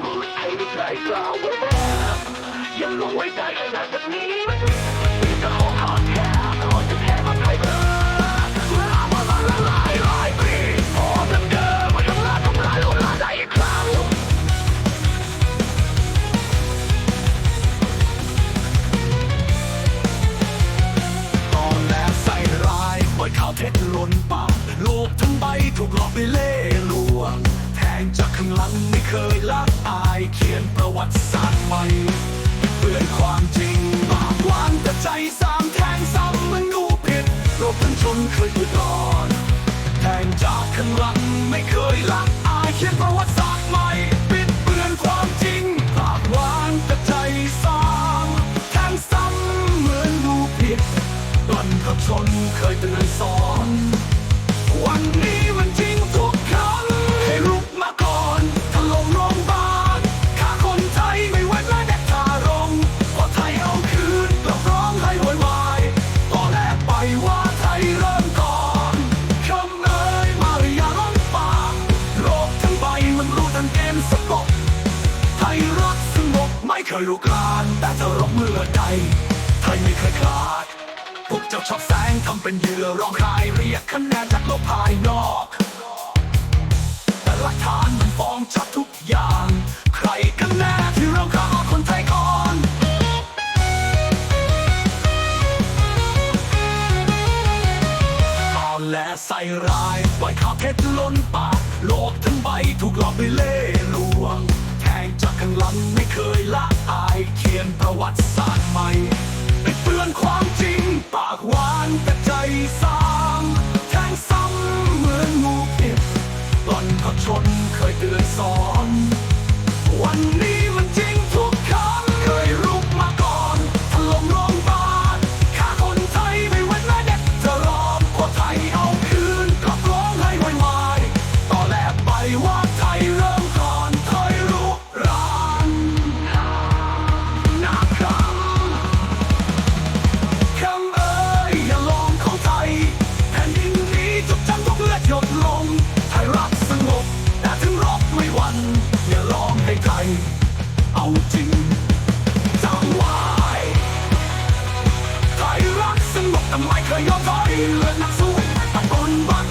พูดให้ใจกล่าวว่ายังลงไว้ขนาดแบบนี้จะขอขอแค่ขอจะแพ้มาไทยเบอเวลามาละละลายลายปีพอเดิมเดิมมาทำลายทำลายโลลาได้อีกครั้งตอนแรกใส่ร้ายปล่อยข่าวเท็จล้นปากโลกทั้งใบถูกหลอกไปเล่ลวง งจากข้างหลังไม่เคยละอายเขียนประวัติศาสตร์ใหม่เปื่อนความจริงปากหวานแต่ใจสามแทงซ้ำมันดูผิดโลกทั้งชนเคยอยู่ก่อนแทงจากข้างหลังไม่เคยละอายเขียนประวัติศาสตร์ใหม่ปิดเบือนความจริงปากหวานแต่ใจซ้ำแทงซ้ำเหมือนดูผิดตอนกับชนเคยเตือนสอนวันนี้ เคยลุกานแต่จะรบเมื่อใดไทยไม่เคยคลาดพวกเจ้าชอบแสงทำเป็นเหยื่อร้องไห้เรียกคะแนนจากโลกภายนอก แต่หลักฐานมันฟ้องชัดทุกอย่าง ใครกันแน่ที่เราฆ่าคนไทยก่อนตอนแลใส่ร้ายปล่อยข่าวเท็จล้นปากโลกทั้งใบถูกหลอกไปเล่ลวงแทงจากข้างหลังไม่เคยละ สอน วันนี้ Rock the mic, you're violent, so I'm.